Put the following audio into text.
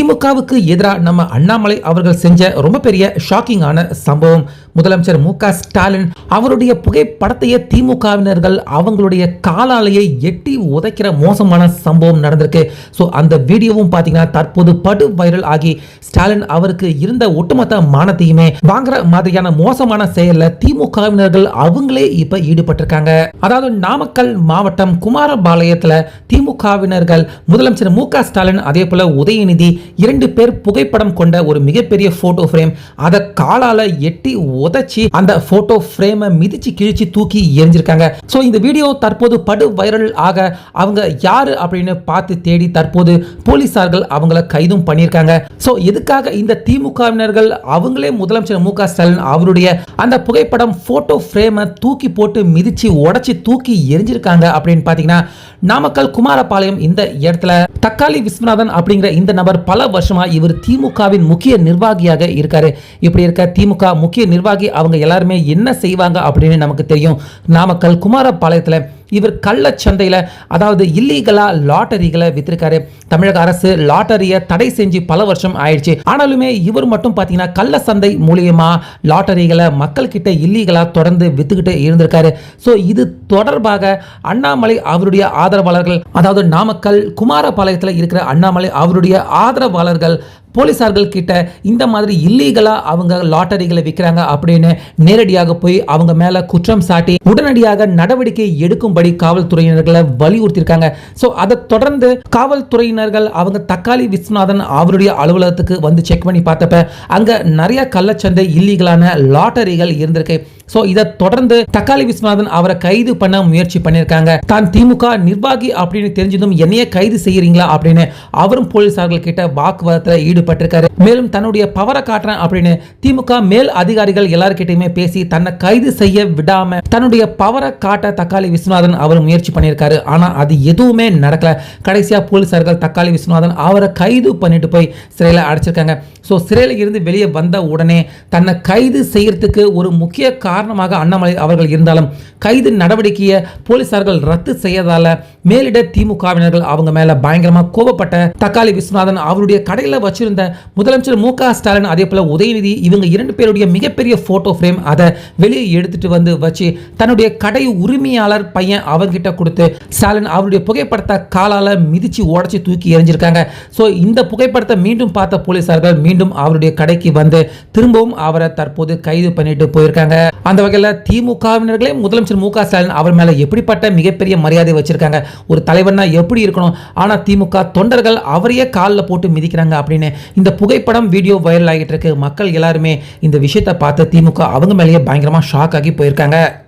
திமுகவுக்கு எதிராக நம்ம அண்ணாமலை அவர்கள் செஞ்ச ரொம்ப பெரிய ஷாக்கிங்கான சம்பவம். முதலமைச்சர் மு க ஸ்டாலின் அவருடைய புகைப்படத்தையே திமுகவினர்கள் அவங்களுடைய காலாலையை எட்டி உதைக்கிற மோசமான சம்பவம் நடந்திருக்கு. ஸோ அந்த வீடியோவும் பார்த்தீங்கன்னா தற்போது படு வைரல் ஆகி ஸ்டாலின் அவருக்கு இருந்த ஒட்டுமொத்த மானத்தையுமே வாங்குற மாதிரியான மோசமான செயல்ல திமுகவினர்கள் அவங்களே இப்போ ஈடுபட்டிருக்காங்க. அதாவது நாமக்கல் மாவட்டம் குமாரபாளையத்துல திமுகவினர்கள் முதலமைச்சர் மு க ஸ்டாலின் அதே போல உதயநிதி இரண்டு பேர் புகைப்படம் கொண்ட ஒரு மிகப்பெரிய போட்டோ ஃப்ரேம் அதை காலால எட்டி உதச்சி அந்த போட்டோ ஃப்ரேமை மிதிச்சு கிழிச்சு தூக்கி எரிஞ்சிருக்காங்க ஸோ இந்த வீடியோ தற்போது படு வைரல் ஆக அவங்க யாரு அப்படின்னு பார்த்து தேடி தற்போது போலீசார்கள் அவங்கள கைதும் பண்ணியிருக்காங்க. ஸோ எதுக்காக இந்த திமுகவினர்கள் அவங்களே முதலமைச்சர் மு க ஸ்டாலின் அவருடைய அந்த புகைப்படம் போட்டோ ஃப்ரேமை தூக்கி போட்டு மிதிச்சு உடச்சி தூக்கி எரிஞ்சிருக்காங்க அப்படின்னு பார்த்தீங்கன்னா நாமக்கல் குமாரபாளையம் இந்த இடத்துல தக்காளி விஸ்வநாதன் அப்படிங்கிற இந்த நபர் பல வருஷமா இவர் திமுகவின் முக்கிய நிர்வாகியாக இருக்காரு. இப்படி இருக்க திமுக முக்கிய நிர்வாகி அவங்க எல்லாருமே என்ன செய்வாங்க அப்படின்னு நமக்கு தெரியும். நாமக்கல் குமாரபாளையத்தில் இவர் கள்ளச்சந்தையில் அதாவது இல்லீகலாக லாட்டரிகளை வித்திருக்காரு. தமிழக அரசு லாட்டரியை தடை செஞ்சு பல வருஷம் ஆயிடுச்சு. ஆனாலுமே இவர் மட்டும் பார்த்தீங்கன்னா கள்ள சந்தை மூலியமா லாட்டரிகளை மக்கள் கிட்ட தொடர்ந்து வித்துக்கிட்டு இருந்திருக்காரு. ஸோ இது தொடர்பாக அண்ணாமலை அவருடைய ஆதரவாளர்கள் அதாவது நாமக்கல் குமாரபாளையத்தில் இருக்கிற அண்ணாமலை அவருடைய ஆதரவாளர்கள் போலீஸார்கள் கிட்ட இந்த மாதிரி இல்லீகலா அவங்க லாட்டரிகளை விற்கிறாங்க அப்படின்னு நேரடியாக போய் அவங்க மேல குற்றம் சாட்டி உடனடியாக நடவடிக்கை எடுக்கும்படி காவல்துறையினர்களை வலியுறுத்தியிருக்காங்க. ஸோ அதை தொடர்ந்து காவல்துறையினர்கள் அவங்க தக்காளி விஸ்வநாதன் அவருடைய அலுவலகத்துக்கு வந்து செக் பண்ணி பார்த்தப்ப அங்க நிறைய கள்ளச்சந்தை இல்லீகலான லாட்டரிகள் இருந்திருக்கு. ஸோ இதை தொடர்ந்து தக்காளி விஸ்வநாதன் அவரை கைது பண்ண முயற்சி பண்ணியிருக்காங்க. தான் திமுக நிர்வாகி அப்படின்னு தெரிஞ்சதும் என்னையே கைது செய்கிறீங்களா அப்படின்னு அவரும் போலீஸார்கள் கிட்ட வாக்குவாதத்தில் ஈடு ஈடுபட்டிருக்காரு. மேலும் தன்னுடைய பவரை காட்டுறேன் அப்படின்னு திமுக மேல் அதிகாரிகள் எல்லார்கிட்டயுமே பேசி தன்னை கைது செய்ய விடாம தன்னுடைய பவரை காட்ட தக்காளி விஸ்வநாதன் அவர் முயற்சி பண்ணியிருக்காரு. ஆனா அது எதுவுமே நடக்கல. கடைசியா போலீசார்கள் தக்காளி விஸ்வநாதன் அவரை கைது பண்ணிட்டு போய் சிறையில் அடைச்சிருக்காங்க. ஸோ சிறையில் இருந்து வெளியே வந்த உடனே தன்னை கைது செய்யறதுக்கு ஒரு முக்கிய காரணமாக அண்ணாமலை அவர்கள் இருந்தாலும் கைது நடவடிக்கையை போலீசார்கள் ரத்து செய்யறதால மேலிட திமுகவினர்கள் அவங்க மேல பயங்கரமாக கோபப்பட்ட தக்காளி விஸ்வநாதன் அவருடைய கடையில் வச்சிருந்த முதலமைச்சர் மு க ஸ்டாலின் அதே போல உதயநிதி இவங்க இரண்டு பேருடைய மிகப்பெரிய போட்டோ ஃப்ரேம் அதை வெளியே எடுத்துட்டு வந்து வச்சு தன்னுடைய கடை உரிமையாளர் பையன் அவர்கிட்ட கொடுத்து ஸ்டாலின் அவருடைய புகைப்படத்தை காலால மிதிச்சு உடச்சி தூக்கி எறிஞ்சிருக்காங்க. ஸோ இந்த புகைப்படத்தை மீண்டும் பார்த்த போலீசார்கள் மீண்டும் அவருடைய கடைக்கு வந்து திரும்பவும் அவரை தற்போது கைது பண்ணிட்டு போயிருக்காங்க. அந்த வகையில் திமுகவினர்களே முதலமைச்சர் மு க ஸ்டாலின் அவர் மேல எப்படிப்பட்ட மிகப்பெரிய மரியாதை வச்சிருக்காங்க? ஒரு தலைவர்னா எப்படி இருக்கணும்? ஆனா திமுக தொண்டர்கள் அவரையே காலில் போட்டு மிதிக்கிறாங்க அப்படின்னு இந்த புகைப்படம் வீடியோ வைரல் ஆகிட்டு இருக்கு. மக்கள் எல்லாருமே இந்த விஷயத்தை பார்த்து திமுக அவங்க மேலேயே பயங்கரமா ஷாக் ஆகி போயிருக்காங்க.